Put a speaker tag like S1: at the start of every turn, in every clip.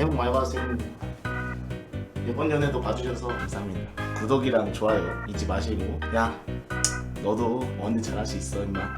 S1: 새해 복 많이 받으세요. 이번 연애도 봐주셔서 감사합니다. 구독이랑 좋아요 잊지 마시고. 야 너도 언니 잘할 수 있어 임마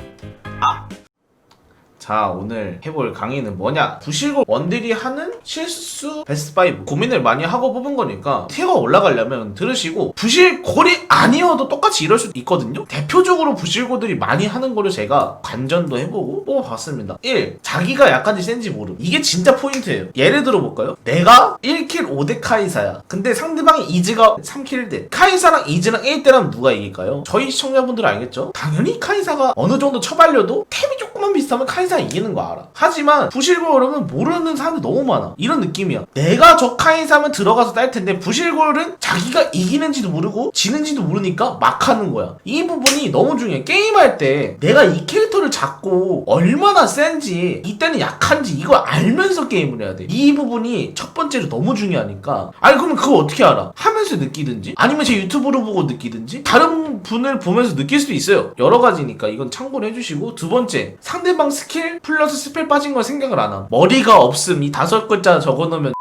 S1: 자 오늘 해볼 강의는 뭐냐? 부실고 원들이 하는 실수 베스트 5 고민을 많이 하고 뽑은 거니까 티어가 올라가려면 들으시고 부실골이 아니어도 똑같이 이럴 수도 있거든요. 대표적으로 부실고들이 많이 하는 거를 제가 관전도 해보고 뽑아봤습니다. 1. 자기가 약한지 센지 모름. 이게 진짜 포인트예요. 예를 들어 볼까요? 내가 1킬 5대 카이사야. 근데 상대방이 이즈가 3킬 대. 카이사랑 이즈랑 1대라면 누가 이길까요? 저희 시청자분들은 알겠죠? 당연히 카이사가 어느 정도 쳐발려도 템이 조금만 비슷하면 카이사 가 이기는 거 알아. 하지만 부실골은 모르는 사람이 너무 많아. 이런 느낌이야. 내가 저 카이사면 들어가서 딸 텐데 부실골은 자기가 이기는지도 모르고 지는지도 모르니까 막 하는 거야. 이 부분이 너무 중요해. 게임할 때 내가 이 캐릭터를 잡고 얼마나 센지 이때는 약한지 이걸 알면서 게임을 해야 돼. 이 부분이 첫 번째로 너무 중요하니까. 아니 그러면 그거 어떻게 알아? 하면서 느끼든지 아니면 제 유튜브로 보고 느끼든지 다른 분을 보면서 느낄 수도 있어요. 여러 가지니까 이건 참고를 해주시고 두 번째 상대방 스킬 플러스 스펠 빠진 걸 생각을 안 함. 머리가 없음 이 다섯 글자 적어놓으면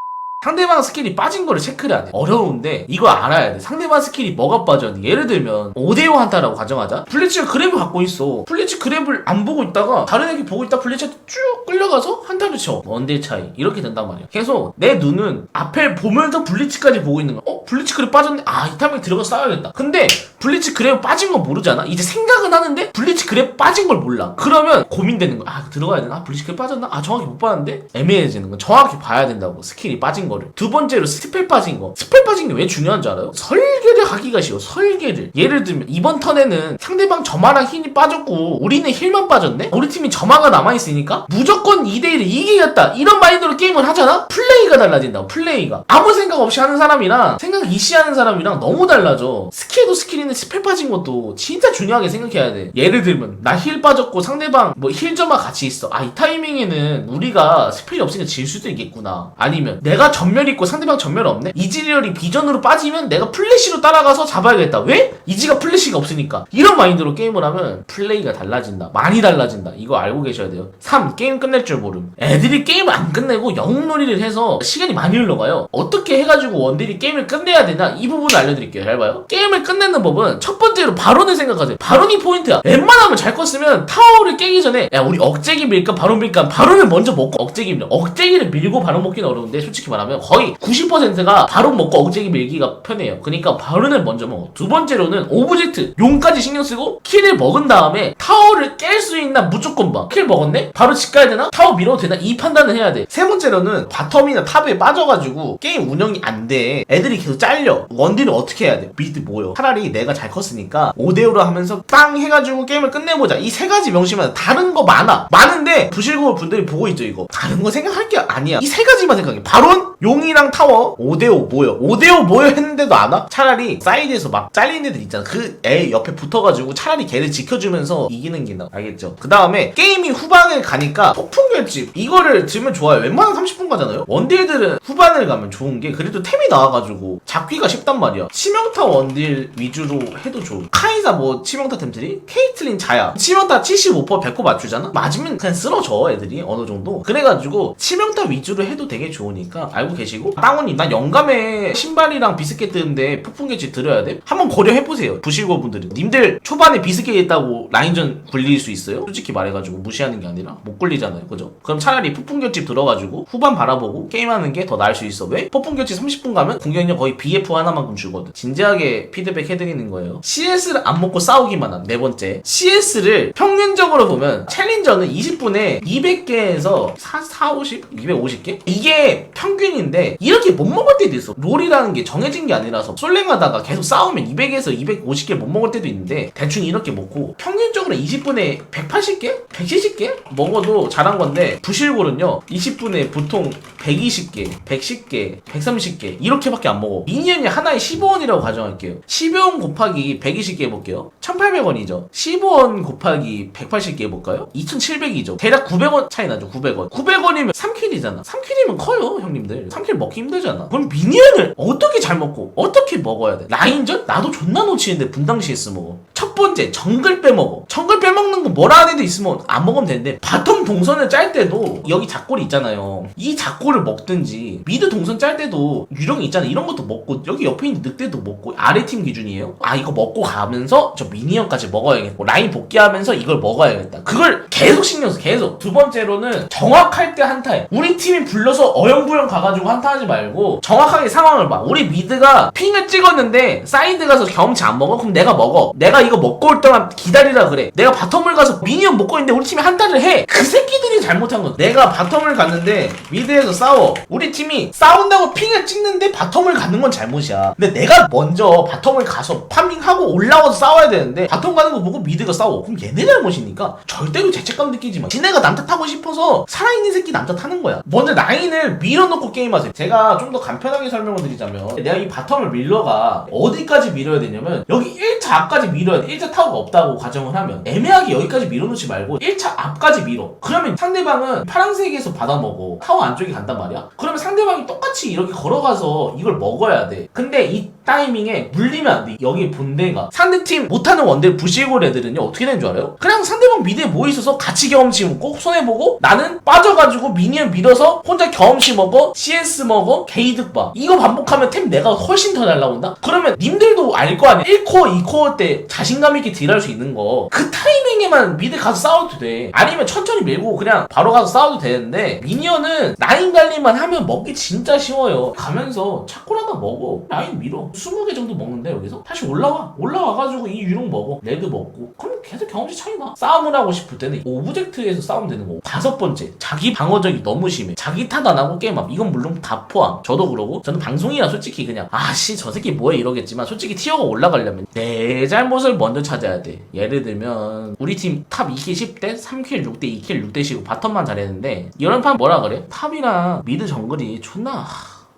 S1: 상대방 스킬이 빠진 거를 체크를 안 해. 어려운데 이거 알아야 돼. 상대방 스킬이 뭐가 빠졌니? 예를 들면 5대5 한타라고 가정하자. 블리츠가 그랩을 갖고 있어. 블리츠 그랩을 안 보고 있다가 다른 애기 보고 있다 블리츠한테 쭉 끌려가서 한타를 쳐. 원딜 차이. 이렇게 된단 말이야. 계속 내 눈은 앞에 보면서 블리츠까지 보고 있는 거야. 어? 블리츠 그랩 빠졌네? 아, 이 타임에 들어가 싸야겠다. 근데 블리츠 그랩 빠진 거 모르잖아? 이제 생각은 하는데 블리츠 그랩 빠진 걸 몰라. 그러면 고민되는 거야. 아, 들어가야 되나? 아, 블리츠 그랩 빠졌나? 아, 정확히 못 봤는데? 애매해지는 거야. 정확히 봐야 된다고. 스킬이 빠진 거 를. 두 번째로 스펠 빠진 거. 스펠 빠진 게 왜 중요한 줄 알아요? 설계를 하기가 쉬워. 설계를. 예를 들면 이번 턴에는 상대방 점화랑 힐이 빠졌고 우리는 힐만 빠졌네? 우리 팀이 점화가 남아있으니까 무조건 2대1을 이기겠다. 이런 마인드로 게임을 하잖아? 플레이가 달라진다고. 플레이가. 아무 생각 없이 하는 사람이랑 생각 이시하는 사람이랑 너무 달라져. 스킬도 스킬인데 스펠 빠진 것도 진짜 중요하게 생각해야 돼. 예를 들면 나 힐 빠졌고 상대방 뭐 힐 점화 같이 있어. 아 이 타이밍에는 우리가 스펠이 없으니까 질 수도 있겠구나. 아니면 내가 전멸 있고 상대방 전멸 없네? 이즈리얼이 비전으로 빠지면 내가 플래시로 따라가서 잡아야겠다. 왜? 이지가 플래시가 없으니까. 이런 마인드로 게임을 하면 플레이가 달라진다. 많이 달라진다. 이거 알고 계셔야 돼요. 3. 게임 끝낼 줄 모름. 애들이 게임을 안 끝내고 영웅놀이를 해서 시간이 많이 흘러가요. 어떻게 해가지고 원딜이 게임을 끝내야 되나? 이 부분을 알려드릴게요. 잘 봐요. 게임을 끝내는 법은 첫 번째로 바론을 생각하세요. 바론이 포인트야. 웬만하면 잘 컸으면 타워를 깨기 전에 야 우리 억제기 밀까 바론 밀까 바론을 먼저 먹고 억제기 밀어. 억제기를 밀고 바론 먹기는 어려운데 솔직히 말하면 거의 90%가 바론 먹고 억제기 밀기가 편해요. 그러니까 바론을 먼저 먹어. 두 번째로는 오브젝트 용까지 신경 쓰고 킬을 먹은 다음에 타워를 깰 수 있나 무조건 봐. 킬 먹었네? 바로 집 가야 되나? 타워 밀어도 되나? 이 판단을 해야 돼. 세 번째로는 바텀이나 탑에 빠져가지고 게임 운영이 안 돼. 애들이 계속 잘려. 원딜은 어떻게 해야 돼? 미드 모여. 차라리 내가 잘 컸으니까 5대5로 하면서 빵 해가지고 게임을 끝내보자. 이 세 가지 명시면 다른 거 많아. 많은데 부실고 분들이 보고 있죠 이거. 다른 거 생각할 게 아니야. 이 세 가지만 생각해. 바론, 용이랑 타워 5대5 모여. 5대5 모여 했는데도 안 와? 차라리 사이드에서 막 잘리는 애들 있잖아. 그 애 옆에 붙어가지고 차라리 걔를 지켜주면서 이기는 게 나. 알겠죠? 그 다음에 게임이 후반에 가니까 폭풍 결집 이거를 들면 좋아요. 웬만하면 30분 가잖아요. 원딜들은 후반을 가면 좋은 게 그래도 템이 나와가지고 잡기가 쉽단 말이야. 치명타 원딜 위주로 해도 좋은. 카이사 뭐 치명타 템들이 케이틀린 자야. 치명타 75% 100% 맞추잖아. 맞으면 그냥 쓰러져 애들이 어느 정도. 그래가지고 치명타 위주로 해도 되게 좋으니까 알고 계시고. 땅원님 난 영감의 신발이랑 비스켓트인데 폭풍 결집 들어야 돼? 한번 고려해보세요. 부실고 분들은. 님들 초반에 비스켓 있다고 라인전 굴릴 수 있어요? 솔직히 말해가지고 무시하는 게 아니라 못 굴리잖아요. 그죠? 그럼 차라리 폭풍 결집 들어가지고 후반 바라보고 게임하는 게 더 나을 수 있어. 왜? 폭풍 결집 30분 가면 공격력 거의 BF 하나만큼 주거든. 진지하게 피드백 해드리는 거예요. CS를 안 먹고 싸우기만 한 네 번째. CS를 평균적으로 보면 챌린저는 20분에 200개에서 4, 4, 50? 250개? 이게 평균 인데 이렇게 못 먹을 때도 있어. 롤이라는 게 정해진 게 아니라서 솔랭하다가 계속 싸우면 200에서 250개 못 먹을 때도 있는데 대충 이렇게 먹고 평균적으로 20분에 180개? 170개? 먹어도 잘한 건데 부실골은요 20분에 보통 120개, 110개, 130개 이렇게밖에 안 먹어. 미니언이 하나에 15원이라고 가정할게요. 15원 곱하기 120개 해볼게요. 1800원이죠. 15원 곱하기 180개 해볼까요? 2700이죠. 대략 900원 차이 나죠. 900원. 900원이면 3킬이잖아. 3킬이면 커요, 형님들. 3킬 먹기 힘들잖아. 그럼 미니언을 어떻게 잘 먹고 어떻게 먹어야 돼? 라인전? 나도 존나 놓치는데 분당 CS 먹어. 첫첫 번째 정글 빼먹어. 정글 빼먹는 거 뭐라 하는 데 있으면 안 먹으면 되는데 바텀 동선을 짤 때도 여기 작골이 있잖아요. 이 작골을 먹든지 미드 동선 짤 때도 유령이 있잖아요 이런 것도 먹고 여기 옆에 있는 늑대도 먹고 아래 팀 기준이에요. 아 이거 먹고 가면서 저 미니언까지 먹어야겠고 라인 복귀하면서 이걸 먹어야겠다. 그걸 계속 신경 써 계속. 두 번째로는 정확할 때 한타해. 우리 팀이 불러서 어영부영 가가지고 한타하지 말고 정확하게 상황을 봐. 우리 미드가 핑을 찍었는데 사이드 가서 경험치 안 먹어? 그럼 내가 먹어. 내가 이거 먹고 올 동안 기다리라 그래. 내가 바텀을 가서 미니언 먹고 있는데 우리 팀이 한타를 해 그 새끼들이 잘못한 거야 내가 바텀을 갔는데 미드에서 싸워. 우리 팀이 싸운다고 핑을 찍는데 바텀을 가는 건 잘못이야. 근데 내가 먼저 바텀을 가서 파밍하고 올라와서 싸워야 되는데 바텀 가는 거 보고 미드가 싸워. 그럼 얘네 잘못이니까 절대로 죄책감 느끼지 마. 지네가 남 탓 하고 싶어서 살아있는 새끼 남 탓 하는 거야. 먼저 라인을 밀어놓고 게임하세요. 제가 좀 더 간편하게 설명을 드리자면 내가 이 바텀을 밀러가 어디까지 밀어야 되냐면 여기 1차 앞까지 밀어야 돼 1차 타워가 없다고 가정을 하면 애매하게 여기까지 밀어놓지 말고 1차 앞까지 밀어. 그러면 상대방은 파란색에서 받아먹어. 타워 안쪽에 간단 말이야. 그러면 상대방이 똑같이 이렇게 걸어가서 이걸 먹어야 돼. 근데 이 타이밍에 물리면 안 돼. 여기 본대가. 상대팀 못하는 원딜 부시골 애들은요 어떻게 되는 줄 알아요? 그냥 상대방 미드에 모여있어서 같이 경험치 먹고 손해보고 나는 빠져가지고 미니언 밀어서 혼자 경험치 먹어 CS 먹어 게이득 봐. 이거 반복하면 템 내가 훨씬 더 잘 나온다? 그러면 님들도 알 거 아니야? 1코어 2코어 때 자신감 있게 딜할 수 있는 거. 그 타이밍 에만 미드 가서 싸워도 돼. 아니면 천천히 밀고 그냥 바로 가서 싸워도 되는데 미니언은 라인 관리만 하면 먹기 진짜 쉬워요. 가면서 차콜 하나 먹어. 라인 밀어. 20개 정도 먹는데 여기서? 다시 올라와. 올라와가지고 이 유령 먹어. 레드 먹고. 그럼 계속 경험치 차이 나. 싸움을 하고 싶을 때는 오브젝트에서 싸우면 되는 거고 다섯 번째. 자기 방어적이 너무 심해. 자기 탓 안 하고 게임함. 이건 물론 다 포함. 저도 그러고. 저는 방송이라 솔직히 그냥 아씨 저 새끼 뭐해 이러겠지만 솔직히 티어가 올라가려면 내 잘못을 먼저 찾아야 돼. 예를 들면 우리 팀탑 2킬 10대 3킬 6대 2킬 6대시고 바텀만 잘했는데 이런 판 뭐라 그래? 탑이랑 미드 정글이 존나 하,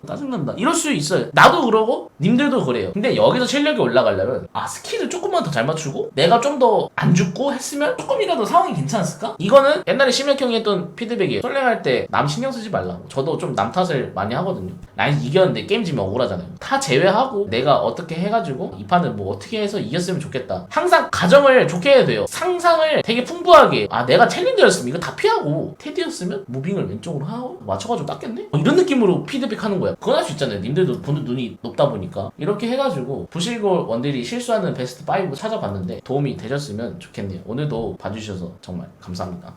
S1: 짜증난다. 이럴 수 있어요. 나도 그러고 님들도 그래요. 근데 여기서 실력이 올라가려면 아 스킬을 조금만 더 잘 맞추고 내가 좀 더 안 죽고 했으면 조금이라도 상황이 괜찮았을까? 이거는 옛날에 심혁형이 했던 피드백이에요. 솔랭할 때 남 신경 쓰지 말라고. 저도 좀 남 탓을 많이 하거든요. 라인 이겼는데 게임 지면 억울하잖아요. 다 제외하고 내가 어떻게 해가지고 이 판을 뭐 어떻게 해서 이겼으면 좋겠다. 항상 가정을 좋게 해야 돼요. 상상을 되게 풍부하게 아 내가 챌린저였으면 이거 다 피하고 테디였으면 무빙을 왼쪽으로 하고 맞춰가지고 땄겠네? 어, 이런 느낌으로 피드백 하는 거야. 그건 할 수 있잖아요. 님들도 보는 눈이 높다 보니까. 이렇게 해가지고 부실골 원딜이 실수하는 베스트 5 찾아봤는데 도움이 되셨으면 좋겠네요. 오늘도 봐주셔서 정말 감사합니다.